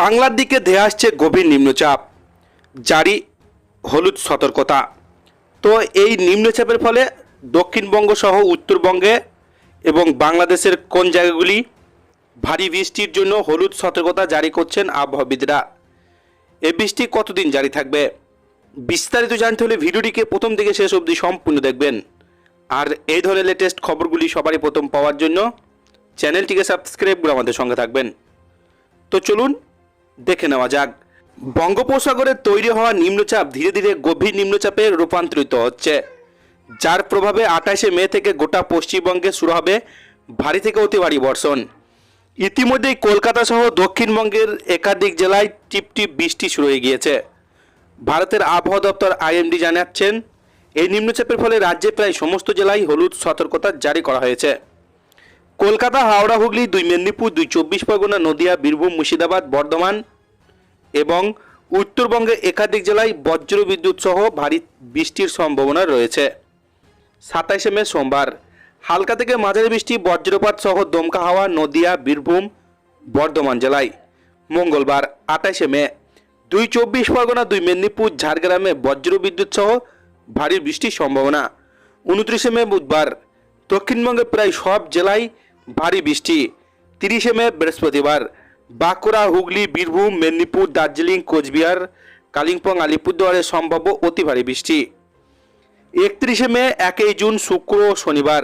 বাংলার দিকে ধেয়ে আসছে গভীর নিম্নচাপ। জারি হলুদ সতর্কতা। তো এই নিম্নচাপের ফলে দক্ষিণবঙ্গ সহ উত্তরবঙ্গে এবং বাংলাদেশের কোন জায়গাগুলি ভারী বৃষ্টির জন্য হলুদ সতর্কতা জারি করছেন আবহাওয়াবিদরা? এই বৃষ্টি কতদিন জারি থাকবে? বিস্তারিত জানতে হলে ভিডিওটিকে প্রথম থেকে শেষ অবধি সম্পূর্ণ দেখবেন। আর এই ধরনের লেটেস্ট খবরগুলি সবারই প্রথম পাওয়ার জন্য চ্যানেলটিকে সাবস্ক্রাইব করে আমাদের সঙ্গে থাকবেন। তো চলুন দেখে নেওয়া যাক। বঙ্গোপসাগরে তৈরি হওয়া নিম্নচাপ ধীরে ধীরে গভীর নিম্নচাপে রূপান্তরিত হচ্ছে, যার প্রভাবে আঠাশে মে থেকে গোটা পশ্চিমবঙ্গে শুরু হবে ভারী থেকে অতি ভারী বর্ষণ। ইতিমধ্যেই কলকাতা সহ দক্ষিণবঙ্গের একাধিক জেলায় টিপটিপ বৃষ্টি শুরু হয়ে গিয়েছে। ভারতের আবহাওয়া দপ্তর আইএমডি জানাচ্ছেন, এই নিম্নচাপের ফলে রাজ্যে প্রায় সমস্ত জেলায় হলুদ সতর্কতা জারি করা হয়েছে। কলকাতা, হাওড়া, হুগলি, দুই মেদিনীপুর, দুই চব্বিশ পরগনা, নদিয়া, বীরভূম, মুর্শিদাবাদ, বর্ধমান এবং উত্তরবঙ্গের একাধিক জেলায় বজ্র বিদ্যুৎ সহ ভারী বৃষ্টির সম্ভাবনা রয়েছে। সাতাইশে মে সোমবার, হালকা থেকে মাঝারি বৃষ্টি, বজ্রপাত সহ দমকা হাওয়া নদিয়া, বীরভূম, বর্ধমান জেলায়। মঙ্গলবার আঠাশে মে, দুই চব্বিশ পরগনা, দুই মেদিনীপুর, ঝাড়গ্রামে বজ্র বিদ্যুৎ সহ ভারী বৃষ্টির সম্ভাবনা। উনত্রিশে মে বুধবার, দক্ষিণবঙ্গের প্রায় সব জেলায় ভারী বৃষ্টি। তিরিশে মে, বৃহস্পতিবার। বাঁকুড়া, হুগলি, বীরভূম, মেদিনীপুর, দার্জিলিং, কোচবিহার, কালিম্পং, আলিপুরদুয়ারে সম্ভাব্য অতি ভারী বৃষ্টি। একত্রিশে মে একই জুন, শুক্র ও শনিবার।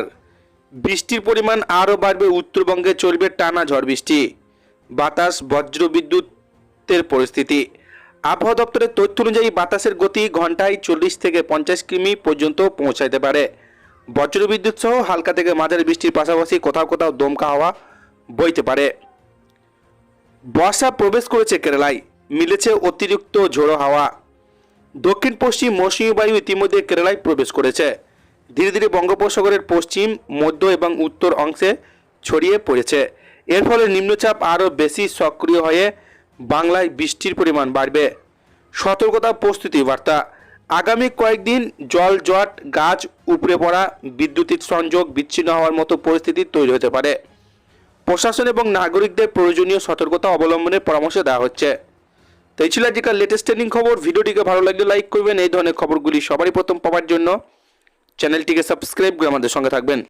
বৃষ্টির পরিমাণ আরও বাড়বে, উত্তরবঙ্গে চলবে টানা ঝড় বৃষ্টি। বাতাস বজ্র বিদ্যুতের পরিস্থিতি। আবহাওয়া দপ্তরের তথ্য অনুযায়ী বাতাসের গতি ঘন্টায় চল্লিশ থেকে পঞ্চাশ কিমি পর্যন্ত পৌঁছাইতে পারে। বজ্র বিদ্যুৎ সহ হালকা থেকে মাঝারি বৃষ্টির পাশাপাশি কোথাও কোথাও দমকা হাওয়া বইতে পারে। বর্ষা প্রবেশ করেছে কেরালায়, মিলেছে অতিরিক্ত ঝোড়ো হাওয়া। দক্ষিণ পশ্চিম মৌসুমী বায়ু ইতিমধ্যে কেরালায় প্রবেশ করেছে। ধীরে ধীরে বঙ্গোপসাগরের পশ্চিম, মধ্য এবং উত্তর অংশে ছড়িয়ে পড়েছে। এর ফলে নিম্নচাপ আরও বেশি সক্রিয় হয়ে বাংলায় বৃষ্টির পরিমাণ বাড়বে। সতর্কতা প্রস্তুতি বার্তা। আগামী কয়েকদিন জল, জট, গাছ, উপড়ে পড়া বিদ্যুতের সংযোগ বিচ্ছিন্ন হওয়ার মতো পরিস্থিতি তৈরি হতে পারে। প্রশাসন এবং নাগরিকদের প্রয়োজনীয় সতর্কতা অবলম্বনের পরামর্শ দেওয়া হচ্ছে। তো এই ছিল আজকের লেটেস্ট ট্রেন্ডিং খবর। ভিডিওটিকে ভালো লাগলে লাইক করবেন। এই ধরনের খবরগুলি সবারই প্রথম পাওয়ার জন্য। চ্যানেলটিকে সাবস্ক্রাইব করে আমাদের সঙ্গে থাকবেন।